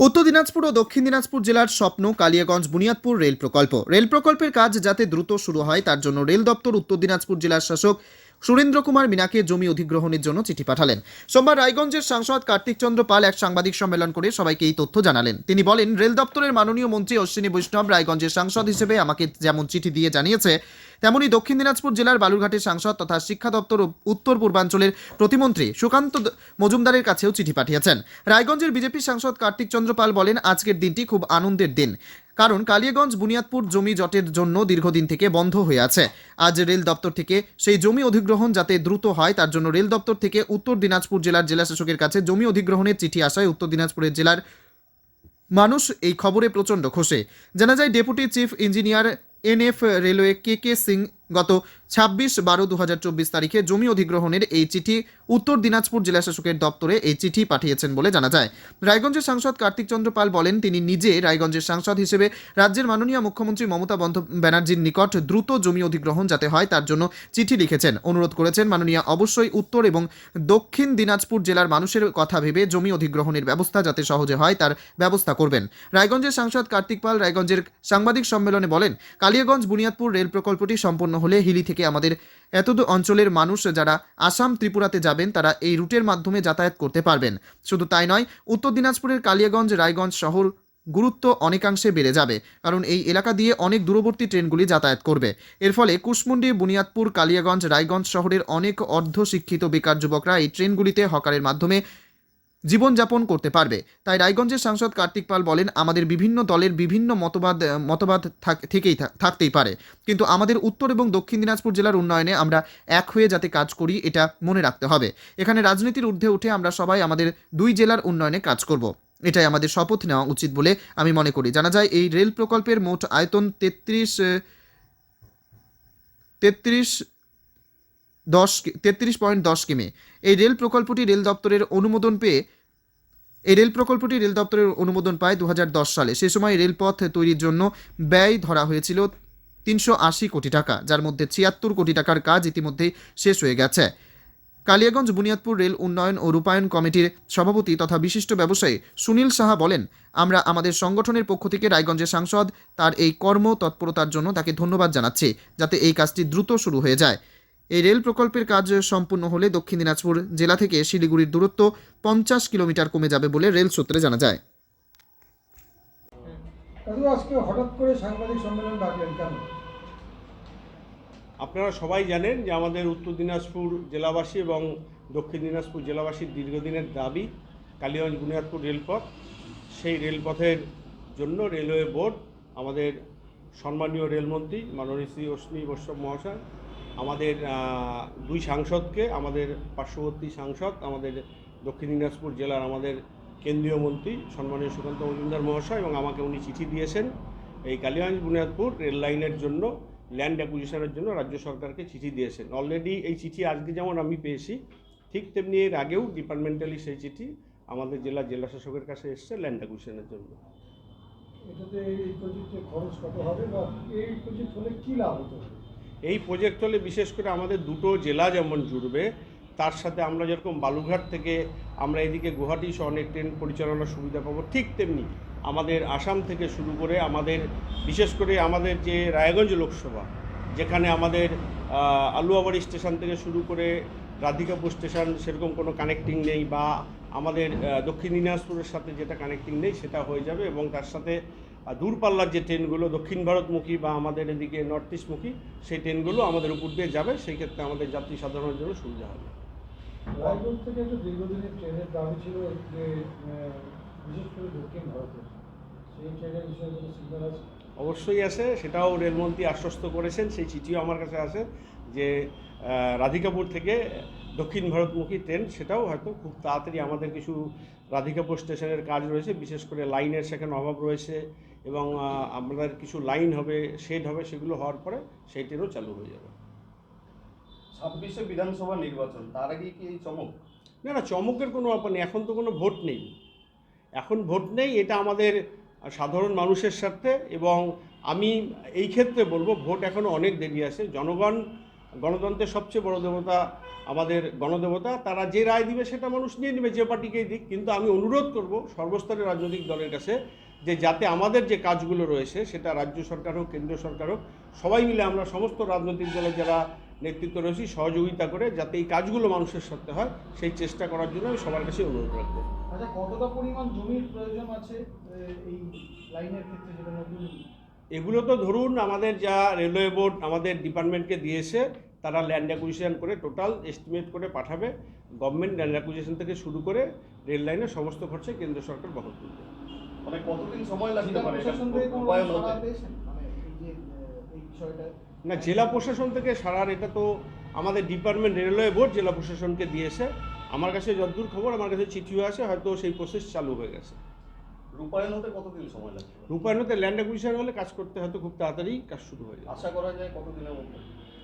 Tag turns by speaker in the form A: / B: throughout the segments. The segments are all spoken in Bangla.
A: উত্তর দিনাজপুর ও দক্ষিণ দিনাজপুর জেলার স্বপ্ন, কালিয়াগঞ্জ, বুনিয়াদপুর রেল প্রকল্প। রেল প্রকল্পের কাজ যাতে দ্রুত শুরু হয়, তার জন্য রেল দপ্তর উত্তর দিনাজপুর জেলার শাসক সুরেন্দ্র কুমার মিনাকে জমি অধিগ্রহণের জন্য চিঠি পাঠালেন। সোমবার রায়গঞ্জের সাংসদ কার্তিক চন্দ্র পাল এক সাংবাদিক সম্মেলন করে সবাইকে এই তথ্য জানালেন। তিনি বলেন, রেল দপ্তরের মাননীয় মন্ত্রী অশ্বিনী বৈষ্ণব রায়গঞ্জের সাংসদ হিসেবে আমাকে যেমন চিঠি দিয়ে জানিয়েছে, তেমনি দক্ষিণ দিনাজপুর জেলার বালুরঘাটের সাংসদ তথা শিক্ষা দপ্তর উত্তর পূর্বাঞ্চলের প্রতিমন্ত্রী সুকান্ত মজুমদারের কাছেও চিঠি পাঠিয়েছেন। রায়গঞ্জের বিজেপি সাংসদ কার্তিক চন্দ্র পাল বলেন, আজকের দিনটি খুব আনন্দের দিন। কারণ কালিয়াগঞ্জ বুনিয়াদপুর জমি জটের জন্য দীর্ঘদিন থেকে বন্ধ হয়ে আছে। আজ রেল দপ্তর থেকে সেই জমি অধিগ্রহণ যাতে দ্রুত হয়, তার জন্য রেল দপ্তর থেকে উত্তর দিনাজপুর জেলার জেলাশাসকের কাছে জমি অধিগ্রহণের চিঠি আসায় উত্তর দিনাজপুরের জেলার মানুষ এই খবরে প্রচণ্ড খোসে। জানা যায়, deputy chief engineer NF railway K K Singh গত ছাব্বিশ বারো দু তারিখে জমি অধিগ্রহণের এই চিঠি উত্তর দিনাজপুর জেলা শাসকের দপ্তরে এই চিঠি পাঠিয়েছেন বলে জানা যায়। রায়গঞ্জের সাংসদ কার্তিক চন্দ্র পাল বলেন, তিনি নিজে রায়গঞ্জের সাংসদ হিসেবে রাজ্যের মাননীয় মুখ্যমন্ত্রী মমতা বন্দ্যোপ ব্যানার্জির নিকট দ্রুত জমি অধিগ্রহণ যাতে হয় তার জন্য চিঠি লিখেছেন। অনুরোধ করেছেন, মাননীয় অবশ্যই উত্তর এবং দক্ষিণ দিনাজপুর জেলার মানুষের কথা ভেবে জমি অধিগ্রহণের ব্যবস্থা যাতে সহজে হয় তার ব্যবস্থা করবেন। রায়গঞ্জের সাংসদ কার্তিক পাল রায়গঞ্জের সাংবাদিক সম্মেলনে বলেন কালিয়াগঞ্জ বুনিয়াদপুর রেল প্রকল্পটি সম্পন্ন হলে হিলি থেকে আমাদের এতদ অঞ্চলের মানুষ যারা আসাম ত্রিপুরাতে যাবেন, তারা এই রুটের মাধ্যমে যাতায়াত করতে পারবেন। শুধু তাই নয়, উত্তর দিনাজপুরের কালিয়াগঞ্জ, রায়গঞ্জ শহর গুরুত্ব অনেকাংশে বেড়ে যাবে, কারণ এই এলাকা দিয়ে অনেক দূরবর্তী ট্রেনগুলি যাতায়াত করবে। এর ফলে কুশমুন্ডি, বুনিয়াদপুর, কালিয়াগঞ্জ, রায়গঞ্জ শহরের অনেক অর্ধশিক্ষিত বেকার যুবকরা এই ট্রেনগুলিতে হকারের মাধ্যমে জীবনযাপন করতে পারবে। তাই রায়গঞ্জের সাংসদ কার্তিক পাল বলেন, আমাদের বিভিন্ন দলের বিভিন্ন মতবাদ মতবাদ থাক- থেকেই থাকতেই পারে। কিন্তু আমাদের উত্তর এবং দক্ষিণ দিনাজপুর জেলার উন্নয়নে আমরা এক হয়ে যাতে কাজ করি, এটা মনে রাখতে হবে। এখানে রাজনীতির ঊর্ধ্বে উঠে আমরা সবাই আমাদের দুই জেলার উন্নয়নে কাজ করব। এটাই আমাদের শপথ নেওয়া উচিত বলে আমি মনে করি। জানা যায়, এই রেল প্রকল্পের মোট আয়তন তেত্রিশ তেত্রিশ দশ তেত্রিশ পয়েন্ট দশ কিমি। এই রেল প্রকল্পটি রেল দপ্তরের অনুমোদন পেয়ে, এই রেল প্রকল্পটি রেল দপ্তরের অনুমোদন পায় দু হাজার দশ সালে। সে সময় রেলপথ তৈরির জন্য ব্যয় ধরা হয়েছিল তিনশো আশি কোটি টাকা, যার মধ্যে ছিয়াত্তর কোটি টাকার কাজ ইতিমধ্যেই শেষ হয়ে গেছে। কালিয়াগঞ্জ, বুনিয়াদপুর রেল উন্নয়ন ও রূপায়ণ কমিটির সভাপতি তথা বিশিষ্ট ব্যবসায়ী সুনীল সাহা বলেন, আমরা আমাদের সংগঠনের পক্ষ থেকে রায়গঞ্জের সাংসদ তার এই কর্ম তৎপরতার জন্য তাকে ধন্যবাদ জানাচ্ছি, যাতে এই কাজটি দ্রুত শুরু হয়ে যায়। এই রেল প্রকল্পের কাজ সম্পূর্ণ হলে দক্ষিণ দিনাজপুর জেলা থেকে শিলিগুড়ির দূরত্ব পঞ্চাশ কিলোমিটার কমে যাবে বলে রেল সূত্রে জানা যায়।
B: আজকে হঠাৎ করে সাংবাদিক সম্মেলন ডাকলেন কেন?
C: আপনারা সবাই জানেন যে আমাদের উত্তর দিনাজপুর জেলাবাসী এবং দক্ষিণ দিনাজপুর জেলাবাসীর দীর্ঘদিনের দাবি কালীগঞ্জ বুনিয়াদপুর রেলপথ। সেই রেলপথের জন্য রেলওয়ে বোর্ড আমাদের সম্মানীয় রেলমন্ত্রী মাননীয় শ্রী অশ্বিনী বৈষ্ণব মহাশয় আমাদের দুই সাংসদকে, আমাদের পার্শ্ববর্তী সাংসদ, আমাদের দক্ষিণ দিনাজপুর জেলার আমাদের কেন্দ্রীয় মন্ত্রী সম্মানীয় সুকান্ত মজুমদার মহাশয় এবং আমাকে উনি চিঠি দিয়েছেন এই কালীগঞ্জ বুনিয়াদপুর রেল লাইনের জন্য, ল্যান্ড অ্যাকুইজিশনের জন্য রাজ্য সরকারকে চিঠি দিয়েছেন। অলরেডি এই চিঠি আজকে যেমন আমি পেয়েছি, ঠিক তেমনি এর আগেও ডিপার্টমেন্টালি সেই চিঠি আমাদের জেলা জেলা শাসকের কাছে এসছে ল্যান্ড অ্যাকুইজিশনের জন্য।
B: এটাতে এই প্রজেক্টে খরচ কত হবে বা এই প্রজেক্ট হলে কী লাভ হতে
C: এই প্রজেক্ট হলে বিশেষ করে আমাদের দুটো জেলা যেমন জুড়বে, তার সাথে আমরা যেরকম বালুঘাট থেকে আমরা এদিকে গুয়াহাটি অনেক ট্রেন পরিচালনার সুবিধা পাবো, ঠিক তেমনি আমাদের আসাম থেকে শুরু করে আমাদের, বিশেষ করে আমাদের যে রায়গঞ্জ লোকসভা, যেখানে আমাদের আলুয়াবাড়ি স্টেশন থেকে শুরু করে রাধিকাপুর স্টেশন সেরকম কোনো কানেক্টিং নেই বা আমাদের দক্ষিণ দিনাজপুরের সাথে যেটা কানেক্টিং নেই সেটা হয়ে যাবে এবং তার সাথে আহ, দূরপাল্লার যে ট্রেনগুলো দক্ষিণ ভারতমুখী বা আমাদের এদিকে নর্থ ইস্টমুখী সেই ট্রেনগুলো আমাদের উপর দিয়ে যাবে সেই ক্ষেত্রে আমাদের যাত্রী সাধারণের জন্য সুবিধা হবে।
B: রায়গঞ্জ থেকে তো দীর্ঘদিনের ট্রেনের দাবি ছিল যে বিশেষ করে দক্ষিণ ভারতে সেই ট্রেনের বিষয়ে কোনো সিগন্যাল আছে?
C: অবশ্যই আছে সেটাও রেলমন্ত্রী আশ্বস্ত করেছেন সেই চিঠিও আমার কাছে আছে যে রাধিকাপুর থেকে দক্ষিণ ভারতমুখী ট্রেন সেটাও হয়তো খুব তাড়াতাড়ি আমাদের কিছু রাধিকাপুর স্টেশনের কাজ রয়েছে বিশেষ করে লাইনের সেখানে অভাব রয়েছে এবং আপনাদের কিছু লাইন হবে শেড হবে সেগুলো হওয়ার পরে সেই ট্রেনও চালু হয়ে যাবে।
D: ছাব্বিশে বিধানসভা নির্বাচন তার আগে কি এই চমক?
C: না না চমকের কোনো ব্যাপার নেই এখন তো কোনো ভোট নেই। এখন ভোট নেই এটা আমাদের সাধারণ মানুষের স্বার্থে এবং আমি এই ক্ষেত্রে বলব ভোট এখনও অনেক দেরি আছে। জনগণ গণতন্ত্রের সবচেয়ে বড় দেবতা আমাদের গণদেবতা তারা যে রায় দিবে সেটা মানুষ নিয়ে নেবে যে পার্টিকেই দিক। কিন্তু আমি অনুরোধ করব সর্বস্তরের রাজনৈতিক দলের কাছে যে যাতে আমাদের যে কাজগুলো রয়েছে সেটা রাজ্য সরকার হোক কেন্দ্র সরকার হোক সবাই মিলে আমরা সমস্ত রাজনৈতিক দলের যারা নেতৃত্ব রয়েছি সহযোগিতা করে যাতে এই কাজগুলো মানুষের সাথে হয় সেই চেষ্টা করার জন্য আমি সবার কাছে অনুরোধ রাখব।
B: আচ্ছা কতটা পরিমাণ জমির প্রয়োজন আছে এই লাইনের ক্ষেত্রে যেটা নতুন
C: এগুলো তো ধরুন আমাদের যা রেলওয়ে বোর্ড আমাদের ডিপার্টমেন্টকে দিয়েছে তারা ল্যান্ড অ্যাকুইজিশন করে টোটাল এস্টিমেট করে পাঠাবে। গভর্নমেন্ট ল্যান্ড অ্যাকুইজিশন থেকে শুরু করে রেল লাইনের সমস্ত খরচা কেন্দ্র সরকার বহন করবে।
D: মানে কতদিন সময় লাগতে
B: জেলা
D: পারে? রূপায়ণ হতে
B: মানে
C: না জেলা প্রশাসন থেকে সারার এটা তো আমাদের ডিপার্টমেন্ট রেলওয়ে বোর্ড জেলা প্রশাসনকে দিয়েছে। আমার কাছে যতদূর খবর আমার কাছে চিঠিও আছে হয়তো সেই প্রসেস চালু হয়ে গেছে।
D: রূপায়ণ হতে কতদিন সময় লাগতে পারে?
C: রূপায়ণতে ল্যান্ড অ্যাকুইজিশন হলে কাজ করতে হয়তো খুব তাড়াতাড়ি কাজ শুরু হয়ে যাবে।
D: আশা করা যায় কতদিনের মধ্যে?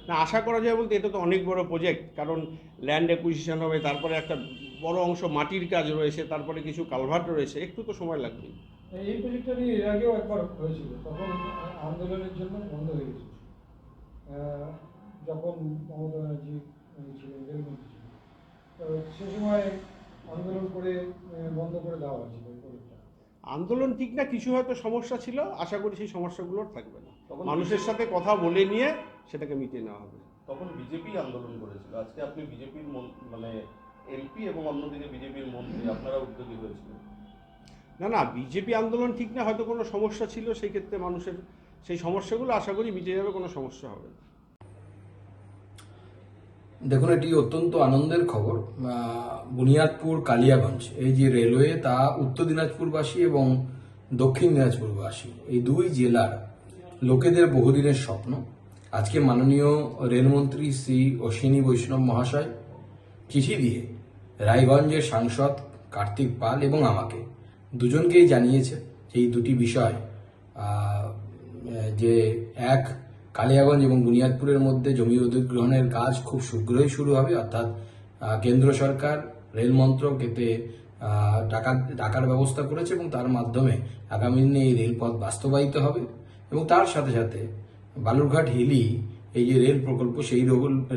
C: না আশা করা যায় বলতে এটা তো অনেক বড় প্রজেক্ট কারণ ল্যান্ড অ্যাকুইজিশন হবে তারপরে একটা বড় অংশ মাটির কাজ রয়েছে তারপরে কিছু কালভার্ট রয়েছে একটু তো সময় লাগবেই।
B: এই প্রজেক্টটা এর আগেও একবার হয়েছিল তখন আন্দোলনের জন্য বন্ধ হয়ে গেছিল যখন মমতা ব্যানার্জি ছিলেন রেলমন্ত্রী ছিলেন তো সে সময় আন্দোলন করে বন্ধ করে দেওয়া হয়েছিল
C: আন্দোলন ঠিক না কিছু হয়তো সমস্যা ছিল আশা করি সেই সমস্যাগুলো আর থাকবে না।
D: তখন
C: মানুষের সাথে কথা বলে নিয়ে সেটাকে মিটিয়ে নেওয়া হবে।
D: তখন বিজেপি আন্দোলন করেছিল আজকে আপনি বিজেপির মানে এমপি এবং অন্যদিকে বিজেপির মন্ত্রী আপনারা উদ্যোগী হয়েছিলেন।
C: না না বিজেপি আন্দোলন ঠিক না হয়তো কোনো সমস্যা ছিল সেই ক্ষেত্রে মানুষের সেই সমস্যাগুলো আশা করি মিটে যাবে কোনো সমস্যা হবে না।
E: দেখুন এটি অত্যন্ত আনন্দের খবর। বুনিয়াদপুর কালিয়াগঞ্জ এই যে রেলওয়ে তা উত্তর দিনাজপুরবাসী এবং দক্ষিণ দিনাজপুরবাসী এই দুই জেলার লোকেদের বহুদিনের স্বপ্ন। আজকে মাননীয় রেলমন্ত্রী শ্রী অশ্বিনী বৈষ্ণব মহাশয় চিঠি দিয়ে রায়গঞ্জের সাংসদ কার্তিক পাল এবং আমাকে। দুজনকেই জানিয়েছে এই দুটি বিষয় যে এক, কালিয়াগঞ্জ এবং বুনিয়াদপুরের মধ্যে জমি অধিগ্রহণের কাজ খুব শীঘ্রই শুরু হবে, অর্থাৎ কেন্দ্র সরকার, রেল মন্ত্রক এতে টাকা, টাকার ব্যবস্থা করেছে এবং তার মাধ্যমে আগামী দিনে এই রেলপথ বাস্তবায়িত হবে এবং তার সাথে সাথে বালুরঘাট হিলি, এই যে রেল প্রকল্প, সেই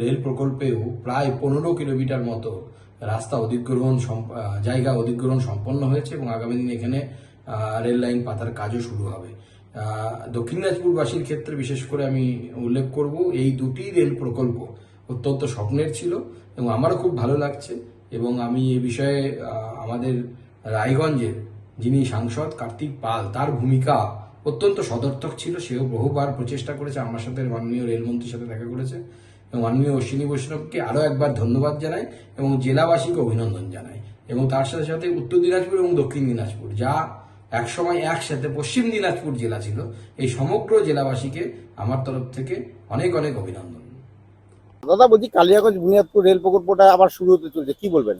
E: রেল প্রকল্পেও প্রায় পনেরো কিলোমিটার মতো রাস্তা অধিগ্রহণ জায়গা অধিগ্রহণ সম্পন্ন হয়েছে এবং আগামী দিনে এখানে রেল লাইন পাতার কাজও শুরু হবে। দক্ষিণ দিনাজপুরবাসীর ক্ষেত্রে বিশেষ করে আমি উল্লেখ করব, এই দুটি রেল প্রকল্প অত্যন্ত স্বপ্নের ছিল এবং আমারও খুব ভালো লাগছে এবং আমি এ বিষয়ে আমাদের রায়গঞ্জের যিনি সাংসদ কার্তিক পাল, তার ভূমিকা অত্যন্ত সদর্থক ছিল। সেও বহুবার প্রচেষ্টা করেছে, আমার সাথে মাননীয় রেলমন্ত্রীর সাথে দেখা করেছে। এবং মাননীয় অশ্বিনী বৈষ্ণবকে আরও একবার ধন্যবাদ জানাই এবং জেলাবাসীকে অভিনন্দন জানাই এবং তার সাথে সাথে উত্তর দিনাজপুর এবং দক্ষিণ দিনাজপুর যা একসময় একসাথে পশ্চিম দিনাজপুর জেলা ছিল এই সমগ্র জেলাবাসীকে আমার তরফ থেকে অনেক অনেক অভিনন্দন।
F: দাদা বলছি কালিয়াগঞ্জ বুনিয়াদপুর রেল প্রকল্পটা আবার শুরু হতে চলছে কি বলবেন?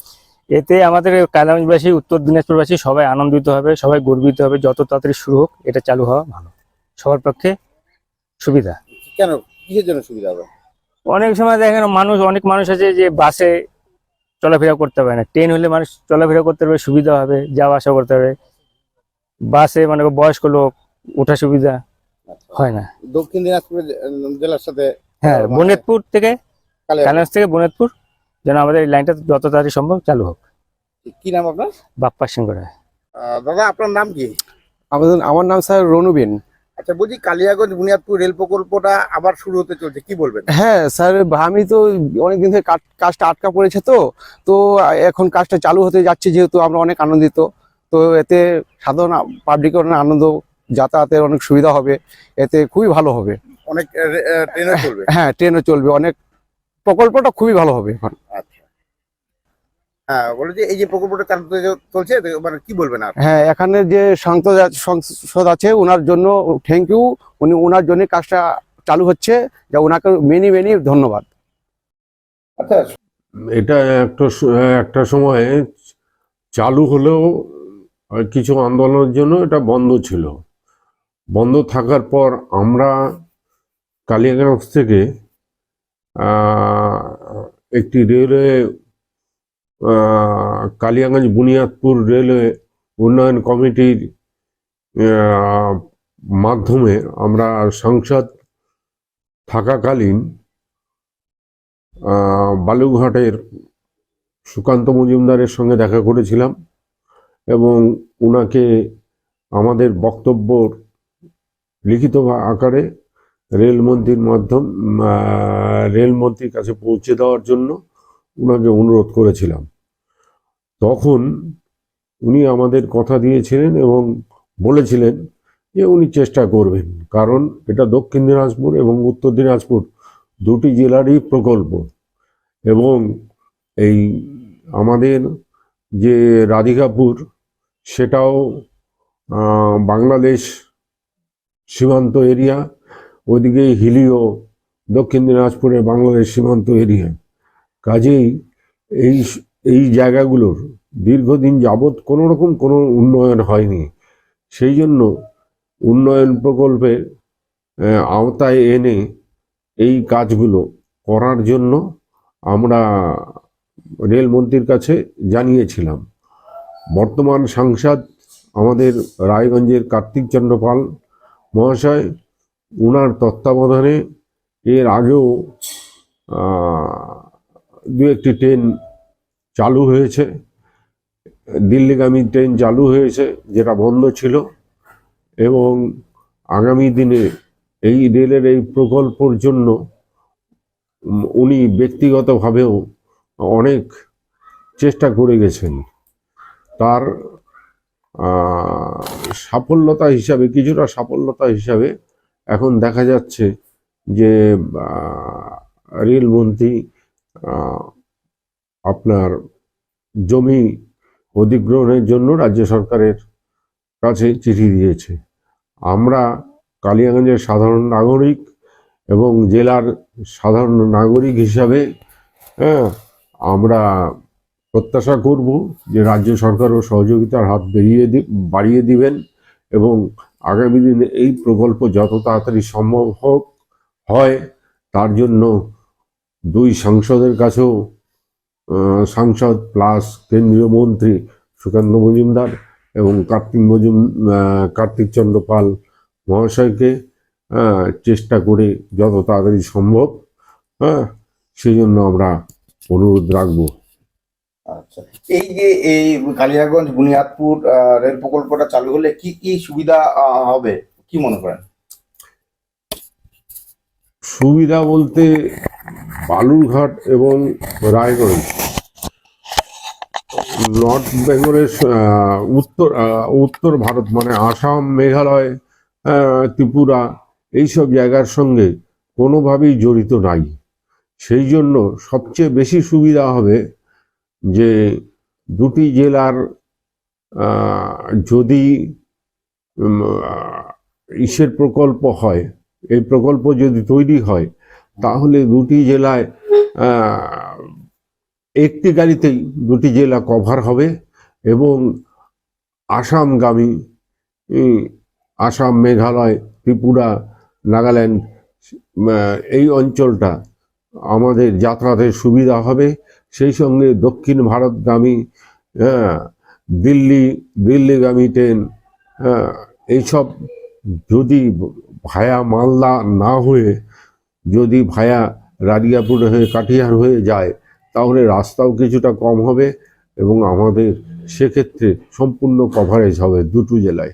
G: এতে আমাদের কালাগঞ্জবাসী উত্তর দিনাজপুরবাসী সবাই আনন্দিত হবে সবাই গর্বিত হবে যত তাড়াতাড়ি শুরু হোক এটা চালু হওয়া ভালো। সবার পক্ষে সুবিধা।
F: কেন কিসের জন্য সুবিধা হবে?
G: অনেক সময় দেখেন মানুষ অনেক মানুষ আছে যে বাসে চলাফেরা করতে পারে না। ট্রেন হলে মানুষ চলাফেরা করতে পারবে সুবিধা হবে যাওয়া আসা করতে পারবে। বাসে মানে বয়স্ক লোক ওঠা সুবিধা হয় না।
F: দক্ষিণ দিনাজপুর জেলার সাথে
G: হ্যাঁ
F: মানে-
G: বনেতপুর থেকে
F: কালিয়াগঞ্জ
G: থেকে বনেতপুর যেন আমাদের এই লাইনটা যত তাড়াতাড়ি সম্ভব চালু হোক।
F: কি নাম আপনার?
G: বাপ্পা সিংহ রায়
F: দাদা আপনার নাম কি?
H: আমাদের আমার নাম স্যার রনুবেন
F: আচ্ছা বলছি কালিয়াগঞ্জ বুনিয়াদপুর রেল প্রকল্পটা আবার শুরু হতে চলছে কি বলবেন?
H: হ্যাঁ স্যার আমি তো অনেকদিন কাজ- কাজটা আটকা পড়েছে তো তো এখন কাজটা চালু হতে যাচ্ছে যেহেতু আমরা অনেক আনন্দিত। তো এতে সাধারণ পাবলিকের অনেক আনন্দ যাতায়াতের অনেক সুবিধা হবে এতে খুবই ভালো হবে।
F: অনেক ট্রেনে চলবে।
H: হ্যাঁ ট্রেনও চলবে অনেক প্রকল্পটা খুবই ভালো হবে এখন।
F: আচ্ছা। হ্যাঁ বলে যে এই যে প্রকল্পটা চালু চলছে তো মানে কি বলবেন আর?
H: হ্যাঁ এখানে যে সংসদ আছে- সংসদ আছে ওনার জন্য থ্যাংক ইউ উনি ওনার জন্য কাজটা চালু হচ্ছে যা ওনাকে মেনি মেনি ধন্যবাদ।
F: আচ্ছা
I: এটা একটা একটা সময়ে চালু হলেও কিছু আন্দোলনের জন্য এটা বন্ধ ছিল। বন্ধ থাকার পর আমরা কালিয়াগঞ্জ থেকে একটি রেলওয়ে কালিয়াগঞ্জ বুনিয়াদপুর রেলওয়ে উন্নয়ন কমিটির মাধ্যমে আমরা সংসদ থাকাকালীন বালুঘাটের সুকান্ত মজুমদারের সঙ্গে দেখা করেছিলাম এবং ওনাকে আমাদের বক্তব্যর লিখিত আকারে রেলমন্ত্রীর মাধ্যম রেলমন্ত্রীর কাছে পৌঁছে দেওয়ার জন্য ওনাকে অনুরোধ করেছিলাম। তখন উনি আমাদের কথা দিয়েছিলেন এবং বলেছিলেন যে উনি চেষ্টা করবেন, কারণ এটা দক্ষিণ দিনাজপুর এবং উত্তর দিনাজপুর দুটি জেলারই প্রকল্প এবং এই আমাদের যে রাধিকাপুর সেটাও বাংলাদেশ সীমান্ত এরিয়া ওইদিকে হিলিও দক্ষিণ দিনাজপুরে বাংলাদেশ সীমান্ত এরিয়া। কাজেই এই এই জায়গাগুলোর দীর্ঘদিন যাবৎ কোনো রকম কোনো উন্নয়ন হয়নি। সেই জন্য উন্নয়ন প্রকল্পের আওতায় এনে এই কাজগুলো করার জন্য আমরা রেলমন্ত্রীর কাছে জানিয়েছিলাম। বর্তমান সাংসদ আমাদের রায়গঞ্জের কার্তিক চন্দ্র পাল মহাশয় ওনার তত্ত্বাবধানে এর আগেও দু একটি ট্রেন চালু হয়েছে। দিল্লিগামী ট্রেন চালু হয়েছে, যেটা বন্ধ ছিল। এবং আগামী দিনে এই রেলের এই প্রকল্পর জন্য উনি ব্যক্তিগতভাবেও অনেক চেষ্টা করে গেছেন। তার সাফল্যতা হিসাবে, কিছুটা সাফল্যতা হিসাবে এখন দেখা যাচ্ছে যে রেলমন্ত্রী আপনার জমি অধিগ্রহণের জন্য রাজ্য সরকারের কাছে চিঠি দিয়েছে। আমরা কালিয়াগঞ্জের সাধারণ নাগরিক এবং জেলার সাধারণ নাগরিক হিসাবে হ্যাঁ আমরা প্রত্যাশা করব যে রাজ্য সরকারও সহযোগিতার হাত বেরিয়ে বাড়িয়ে দিবেন এবং আগামী দিনে এই প্রকল্প যত তাড়াতাড়ি সম্ভব হোক হয়, তার জন্য দুই সাংসদের কাছেও সাংসদ প্লাস কেন্দ্রীয় মন্ত্রী সুকান্ত মজুমদার এবং কার্তিক মজুম কার্তিক চন্দ্র পাল মহাশয়কে চেষ্টা করে যত তাড়াতাড়ি সম্ভব হ্যাঁ সেই জন্য আমরা অনুরোধ রাখব।
F: আচ্ছা এই যে এই কালিয়াগঞ্জ বুনিয়াদপুর রেল প্রকল্পটা চালু হলে কি কি সুবিধা হবে? কি মনে করেন?
I: সুবিধা বলতে বালুরঘাট এবং রায়গঞ্জ। নর্থ বেঙ্গলের উত্তর উত্তর ভারত মানে আসাম, মেঘালয় ত্রিপুরা, এইসব জায়গার সঙ্গে কোনোভাবেই জড়িত নাই। সেই জন্য সবচেয়ে বেশি সুবিধা হবে যে দুটি জেলার যদি ইসের প্রকল্প হয়, এই প্রকল্প যদি তৈরি হয় তাহলে দুটি জেলায় একটি গাড়িতেই দুটি জেলা কভার হবে এবং আসামগামী আসাম, মেঘালয়, ত্রিপুরা, নাগাল্যান্ড এই অঞ্চলটা আমাদের যাতায়াতের সুবিধা হবে। সেই সঙ্গে দক্ষিণ ভারতগামী দিল্লি, দিল্লিগামী ট্রেন এইসব যদি ভায়া মালদা না হয়ে যদি ভায়া রাডিয়াপুর হয়ে, কাটিহার হয়ে যায়, তাহলে রাস্তাও কিছুটা কম হবে এবং আমাদের সেক্ষেত্রে সম্পূর্ণ কভারেজ হবে দুটো জেলায়।